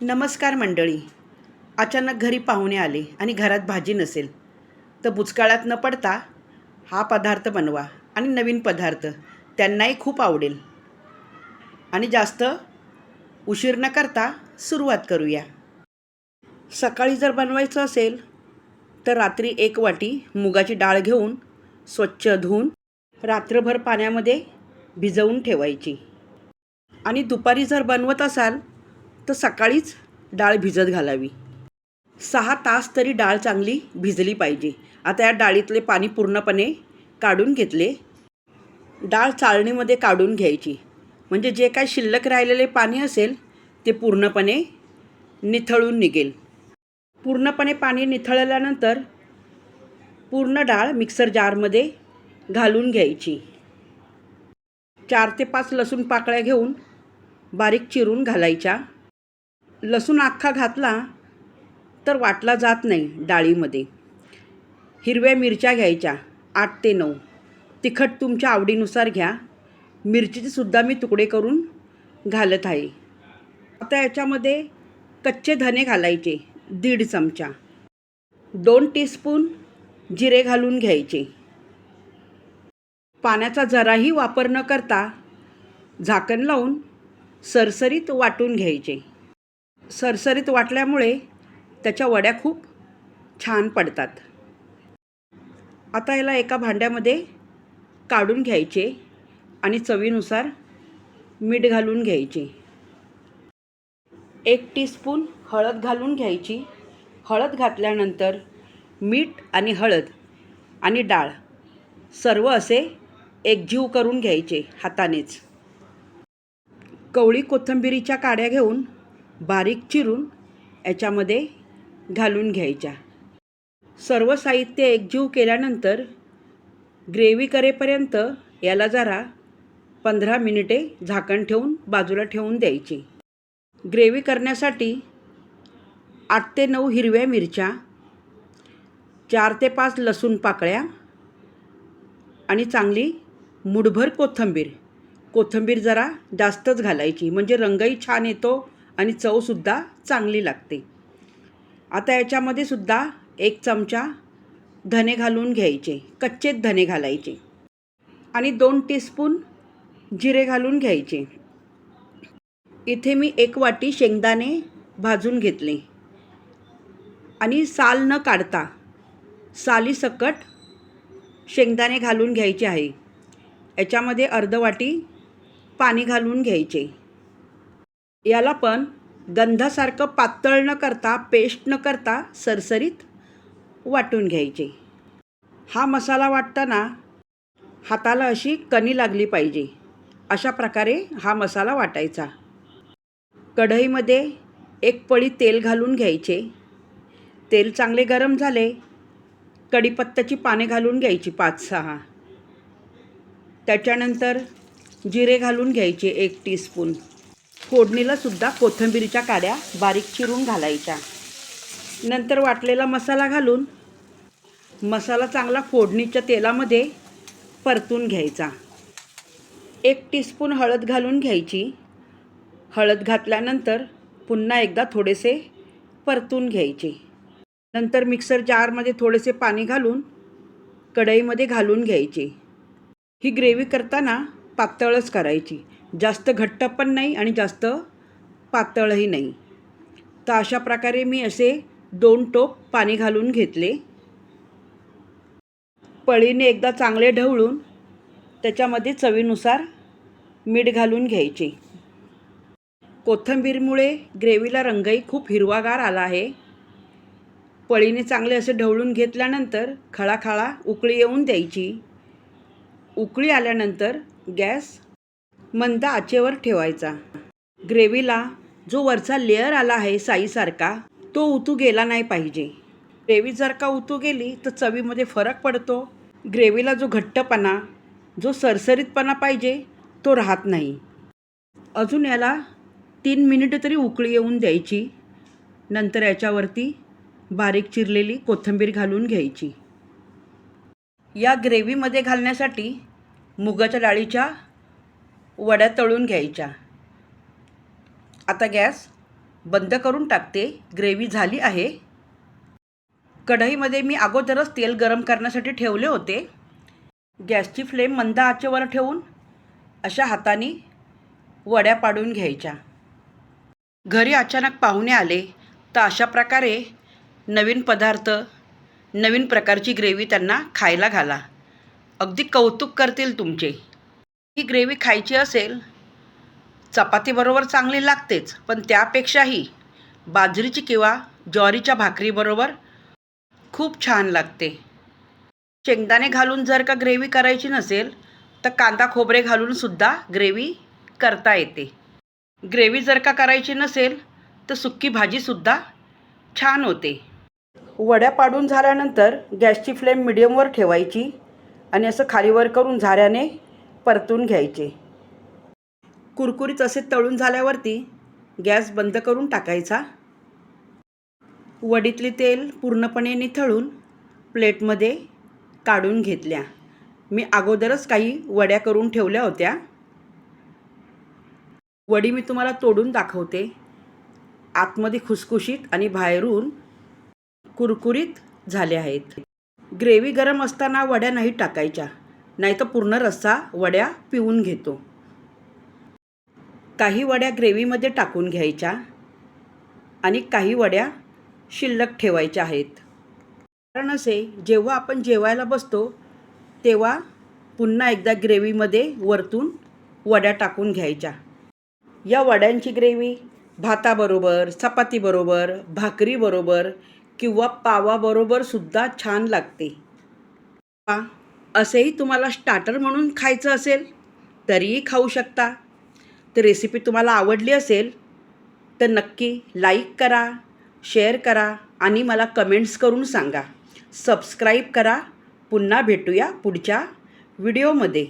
नमस्कार मंडळी. अचानक घरी पाहुणे आले आणि घरात भाजी नसेल तर बुचकाळात न पडता हा पदार्थ बनवा आणि नवीन पदार्थ त्यांनाही खूप आवडेल. आणि जास्त उशीर न करता सुरुवात करूया. सकाळी जर बनवायचं असेल तर रात्री एक वाटी मुगाची डाळ घेऊन स्वच्छ धुवून रात्रभर पाण्यामध्ये भिजवून ठेवायची. आणि दुपारी जर बनवत असाल तर सकाळीच डाळ भिजत घालावी. सहा तास तरी डाळ चांगली भिजली पाहिजे. आता या डाळीतले पाणी पूर्णपणे काढून घेतले. डाळ चाळणीमध्ये काढून घ्यायची. म्हणजे जे काय शिल्लक राहिलेले पाणी असेल ते पूर्णपणे निथळून निघेल. पूर्णपणे पाणी निथळल्यानंतर पूर्ण डाळ मिक्सर जारमध्ये घालून घ्यायची. चार ते पाच लसूण पाकळ्या घेऊन बारीक चिरून घालायच्या. लसूण अख्खा घातला तर वाटला जात नाही डाळीमध्ये. हिरव्या मिरच्या घ्यायच्या आठ ते नऊ. तिखट तुमच्या आवडीनुसार घ्या. मिरचीचे सुद्धा मी तुकडे करून घालत आहे. आता याच्यामध्ये कच्चे धने घालायचे दीड चमचा. दोन टीस्पून जिरे घालून घ्यायचे. पाण्याचा जराही वापर न करता झाकण लावून सरसरीत वाटून घ्यायचे. सरसरीत वाटल्यामुळे त्याच्या वड्या खूप छान पडतात. आता याला एका भांड्यामध्ये काढून घ्यायचे आणि चवीनुसार मीठ घालून घ्यायचे. एक टीस्पून हळद घालून घ्यायची. हळद घातल्यानंतर मीठ आणि हळद आणि डाळ सर्व असे एकजीव करून घ्यायचे हातानेच. कवळी कोथिंबिरीच्या काड्या घेऊन बारीक चिरून याच्यामध्ये घालून घ्यायच्या. सर्व साहित्य एकजीव केल्यानंतर ग्रेव्ही करेपर्यंत याला जरा पंधरा मिनिटे झाकण ठेवून बाजूला ठेवून द्यायची. ग्रेव्ही करण्यासाठी आठ ते नऊ हिरव्या मिरच्या चार ते पाच लसूण पाकळ्या आणि चांगली मुठभर कोथिंबीर. कोथिंबीर जरा जास्तच घालायची म्हणजे रंगही छान येतो आणि चवसुद्धा चांगली लागते. आता याच्यामध्ये सुद्धा एक चमचा धने घालून घ्यायचे कच्चेच धने घालायचे. आणि दोन टीस्पून जिरे घालून घ्यायचे. इथे मी एक वाटी शेंगदाणे भाजून घेतले. आणि साल न काढता सालीसकट शेंगदाणे घालून घ्यायचे आहे. याच्यामध्ये अर्ध वाटी पाणी घालून घ्यायचे. याला पण गंधासारखं पातळ न करता पेस्ट न करता सरसरीत वाटून घ्यायचे. हा मसाला वाटताना हाताला अशी कणी लागली पाहिजे. अशा प्रकारे हा मसाला वाटायचा. कढईमध्ये एक पळी तेल घालून घ्यायचे. तेल चांगले गरम झाले कढीपत्त्याची पाने घालून घ्यायची पाच सहा. त्याच्यानंतर जिरे घालून घ्यायचे एक टीस्पून. फोडणीला सुद्धा कोथिंबीरीच्या काड्या बारीक चिरून घालायच्या. नंतर वाटलेला मसाला घालून मसाला चांगला फोडणीच्या तेलामध्ये परतून घ्यायचा. एक टीस्पून हळद घालून घ्यायची. हळद घातल्यानंतर पुन्हा एकदा थोडेसे परतून घ्यायचे. नंतर मिक्सर जारमध्ये थोडेसे पाणी घालून कढईमध्ये घालून घ्यायचे. ही ग्रेव्ही करताना पातळच करायची. जास्त घट्ट पण नाही आणि जास्त पातळही नाही. तर अशा प्रकारे मी असे दोन टोप पाणी घालून घेतले. पळीने एकदा चांगले ढवळून त्याच्यामध्ये चवीनुसार मीठ घालून घ्यायचे. कोथिंबीरमुळे ग्रेव्हीला रंगही खूप हिरवागार आला आहे. पळीने चांगले असे ढवळून घेतल्यानंतर खळाखळा उकळी येऊन द्यायची. उकळी आल्यानंतर गॅस मंद आचेवर ठेवायचा. ग्रेव्हीला जो वरचा लेअर आला आहे साईसारखा तो उतू गेला नाही पाहिजे. ग्रेव्ही जर का उतू गेली तर चवीमध्ये फरक पडतो. ग्रेव्हीला जो घट्टपणा जो सरसरीतपणा पाहिजे तो राहत नाही. अजून याला तीन मिनिटं तरी उकळी येऊन द्यायची. नंतर याच्यावरती बारीक चिरलेली कोथिंबीर घालून घ्यायची. या ग्रेव्हीमध्ये घालण्यासाठी मुगाच्या डाळीच्या वड्या तळून घ्यायच्या. आता गॅस बंद करून टाकते. ग्रेव्ही झाली आहे. कढईमध्ये मी अगोदरच तेल गरम करण्यासाठी ठेवले होते. गॅसची फ्लेम मंद आचेवर ठेवून अशा हाताने वड्या पाडून घ्यायच्या. घरी अचानक पाहुणे आले. तर अशा प्रकारे नवीन पदार्थ नवीन प्रकारची ग्रेव्ही त्यांना खायला घाला. अगदी कौतुक करतील तुमचे. ही ग्रेव्ही खायची असेल चपातीबरोबर चांगली लागतेच पण त्यापेक्षाही बाजरीची किंवा ज्वारीच्या भाकरीबरोबर खूप छान लागते. शेंगदाणे घालून जर का ग्रेव्ही करायची नसेल तर कांदा खोबरे घालूनसुद्धा ग्रेव्ही करता येते. ग्रेव्ही जर का करायची नसेल तर सुक्की भाजीसुद्धा छान होते. वड्या पाडून झाल्यानंतर गॅसची फ्लेम मिडियमवर ठेवायची आणि असं खालीवर करून झाऱ्याने परतून घ्यायचे. कुरकुरीत असे तळून झाल्यावरती गॅस बंद करून टाकायचा. वडीतले तेल पूर्णपणे निथळून प्लेटमध्ये काढून घेतल्या. मी अगोदरच काही वड्या करून ठेवल्या होत्या. वडी मी तुम्हाला तोडून दाखवते. आतमध्ये खुसखुशीत आणि बाहेरून कुरकुरीत झाले आहेत. ग्रेव्ही गरम असताना वड्या नाही टाकायच्या. नाही तर पूर्ण रस्सा वड्या पिऊन घेतो. काही वड्या ग्रेव्हीमध्ये टाकून घ्यायच्या आणि काही वड्या शिल्लक ठेवायच्या आहेत. कारण असे जेव्हा आपण जेवायला बसतो तेव्हा पुन्हा एकदा ग्रेव्हीमध्ये वरतून वड्या टाकून घ्यायच्या. या वड्यांची ग्रेव्ही भाताबरोबर चपातीबरोबर भाकरीबरोबर किंवा पावाबरोबरसुद्धा छान लागते. पा असेही तुम्हाला स्टार्टर म्हणून खायचं असेल तरीही खाऊ शकता. तर रेसिपी तुम्हाला आवडली असेल तर नक्की लाईक करा शेअर करा आणि मला कमेंट्स करून सांगा. सबस्क्राईब करा. पुन्हा भेटूया पुढच्या व्हिडिओमध्ये